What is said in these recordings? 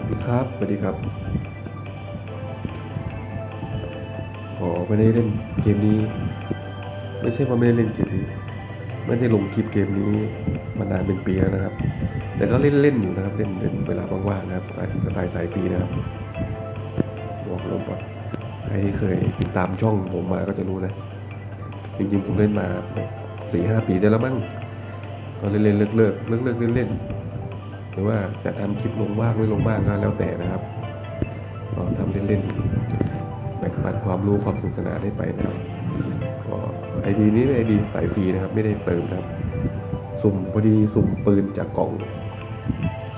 วัสดีครับ สวัสดีครับ อ๋อไม่ได้เล่นเกมนี้ ไม่ใช่ว่าไม่ได้เล่นเกมนี้ ไม่ได้ลงคลิปเกมนี้มานานเป็นปีแล้วนะครับ แต่ก็เล่นเล่นอยู่นะครับ เล่นเล่นเวลาว่างๆนะครับสไตล์สไตล์สายปีนะครับบอกลงก่อนใครที่เคยติดตามช่องผมมาก็จะรู้นะ จริงๆผมเล่นมาสี่ห้าปีได้แล้วมั้งก็เล่นเล่นเลิกเลิกเลิกเลิกเล่นเล่น รือว่าจะทำคลิปลงบ้างไม่ลงบ้างก็แล้วแต่นะครับก็ทำเล่นเล่นแบ่งปันความรู้ความสนุกสนานให้ไปนะครับก็ไอดีนี้ไอดีสายฟรีนะครับ ไม่ได้เติมนะครับ สุ่มพอดีสุ่มปืนจากกล่อง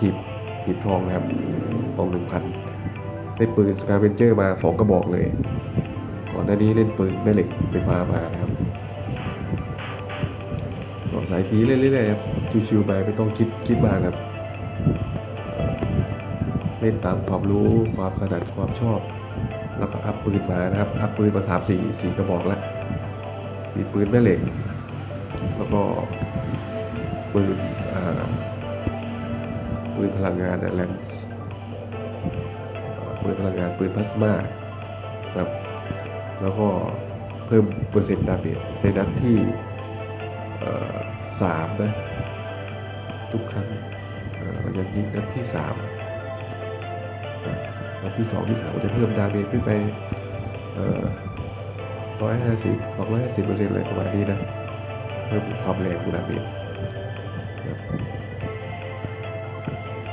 หีบหีบทองนะครับกล่องหนึ่งพันได้ปืนสกาเวนเจอร์มาสองกระบอกเลยก่อนหน้านี้เล่นปืนแม่เหล็กไฟฟ้ามานะครับก็สายสีเล่นเรื่อยๆครับชิวๆไปไม่ต้องคิดคิดมากครับ เล่นตามความรู้ความถนัดความชอบ แล้วก็อัพปืนมานะครับ อัพปืนมาสามสี่สี่กระบอกแล้วมีปืนแม่เหล็ก แล้วก็ปืนปืนพลังงานแลนปืนพลังงานปืนพลาสมาครับ แล้วก็เพิ่มเปอร์เซ็นต์ดาเมจในนัดที่สามนะทุกครั้ง เอ่ออย่างยิงนัดที่สามนะนัดที่สองที่สามจะเพิ่มดาเมจขึ้นไปร้อยห้าสิบสองร้อยห้าสิบเปอร์เซ็นต์อะไรประมาณนี้นะเพิ่มความแรงของดาเมจ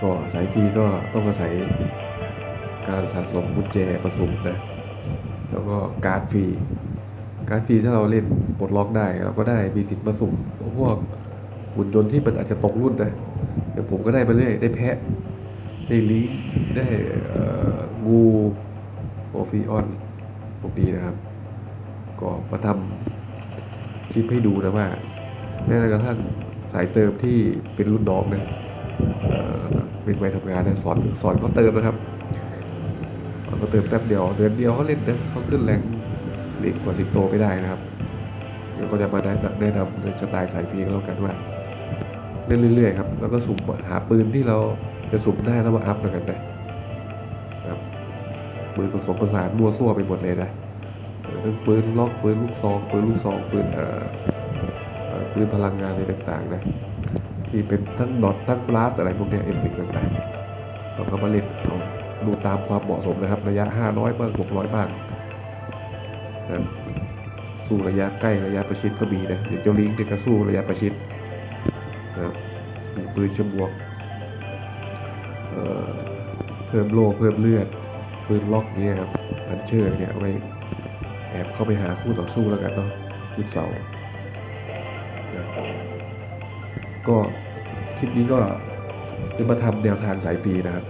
ก็สายฟรีก็ต้องอาศัยการสะสมกุญแจประสมนะแล้วก็การ์ดฟรีการ์ดฟรีถ้าเราเล่นปลดล็อกได้เราก็ได้มีสิทธิ์มาสุ่มพวกหุ่นยนต์ที่มันอาจจะตกรุ่นนะ อย่างผมก็ได้มาเรื่อยได้แพะ ได้ลิงได้งูโอฟิออนพวกนี้นะครับ ก็มาทำคลิปให้ดูนะว่าแม้กระทั่งสายเติมที่เป็นรุ่นน้องนะเอ่อเป็นวัยทำงานนะสอนสอนเขาเติมนะครับเขาเติมแป๊บเดียวเดือนเดียวเขาเล่นนะเขาขึ้นแรงเล็กกว่าสิงโตไม่ได้นะครับเดี๋ยวก็จะมาแนะนำแนะนำในสไตล์สายฟรีก็แล้วกันว่า เล่นเรื่อยๆครับแล้วก็สุ่มหาปืนที่เราจะสุ่มได้แล้วมาอัพกันนะครับปืนผสมผสานมั่วซั่วไปหมดเลยนะทั้งปืนล็อกปืนลูกซองปืนลูกซองปืนเอ่อปืนพลังงานอะไรต่างๆนะที่เป็นทั้งดอททั้งบลัสอะไรพวกนี้เอฟเฟกต์ต่างๆเราก็มาเล่นเอาดูตามความเหมาะสมนะครับ ระยะ 500บ้าง600บ้างนะสู้ระยะใกล้ระยะประชิดก็มีนะอย่างเจ้าลิงเนี่ยก็สู้ระยะประชิด นะครับมีปืนชมวกเเพิ่มโล่เพิ่มเลือดปืนล็อกเนี่ยครับพันเชอร์เนี่ยไว้แอบเข้าไปหาคู่ต่อสู้แล้วกันเนาะคู่เสาก็คลิปนี้ก็จะมาทำแนวทางสายฟีนะครับ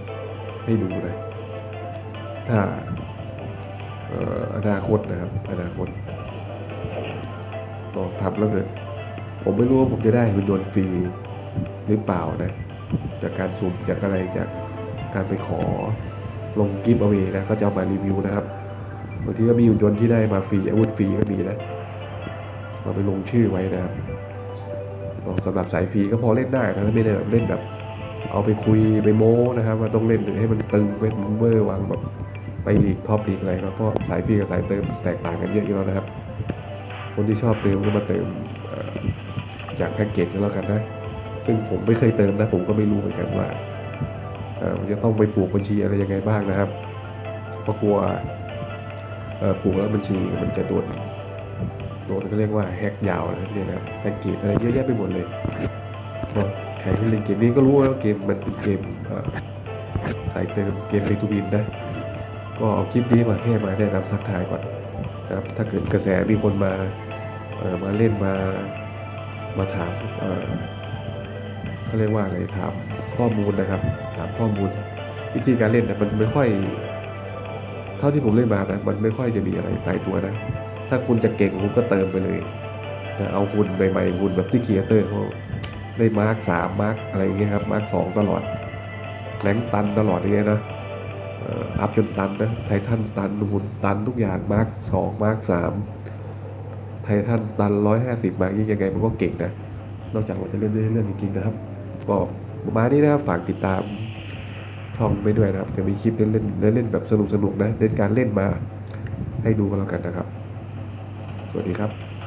ให้ดูนะถ้าเอ่ออนาคตนะครับอนาคตลองทำแล้วเกิด ผมไม่รู้ว่าผมจะได้หุ่นยนต์ฟรีหรือเปล่านะ จากการสุ่มจากอะไรจากการไปขอลงกิฟต์เอาไว้นะก็จะเอามารีวิวนะครับบางทีก็มีหุ่นยนต์ที่ได้มาฟรีอาวุธฟรีก็มีนะเราไปลงชื่อไว้นะครับสำหรับสายฟรีก็พอเล่นได้นะไม่ได้แบบเล่นแบบ เอาไปคุยไปโม้นะครับว่าต้องเล่นให้มันตึงเป็นเวอร์วางแบบไปลีกท็อปลีกอะไรครับเพราะสายฟรีกับสายเติมแตกต่างกันเยอะอยู่แล้วนะครับ คนที่ชอบเติมก็มาเติม จากแพ็กเกจก็แล้วกันนะ ซึ่งผมไม่เคยเติมนะ ผมก็ไม่รู้เหมือนกันว่ามันจะต้องไปปลูกบัญชีอะไรยังไงบ้างนะครับเพราะกลัวปลูกแล้วบัญชีมันจะโดนโดนก็เรียกว่าแฮกยาวนะเนี่ยนะแพ็กเกจอะไรเยอะแยะไปหมดเลยก็ใครที่เล่นเกมนี้ก็รู้ว่าเกมมันเป็นเกมเอ่อสายเติมเกมเ a ทูวินนะก็เอาคลิปนี้มาแค่มาแนะนำทักทายก่อนนะครับถ้าเกิดกระแสมีคนมาเออมาเล่นมา มาถามเขาเรียกว่าอะไรถามข้อมูลนะครับ ถามข้อมูลวิธีการเล่นนะมันไม่ค่อย เท่าที่ผมเล่นมานะมันไม่ค่อยจะมีอะไรตายตัวนะ ถ้าคุณจะเก่งคุณก็เติมไปเลยแต่เอาหุ่นใหม่ๆหุ่นแบบที่เครีเอเตอร์เขาได้มาร์คสามมาร์คอะไรอย่างเงี้ยครับมาร์คสองตลอดแรงตันตลอดอย่างเงี้ยนะอัพจนตันนะไททันตันหุ่นตันทุกอย่างมาร์คสองมาร์คสาม ไททันตันร้อยห้าสิบมาร์คยังไงมันก็เก่งนะ นอกจากว่าจะเล่นเรื่องจริงๆนะครับ ก็ประมาณนี้นะครับฝากติดตามช่องไปด้วยนะครับ จะมีคลิปเล่นเล่นเล่นแบบสนุกๆนะ เล่นการเล่นมาให้ดูกันแล้วกันนะครับ สวัสดีครับ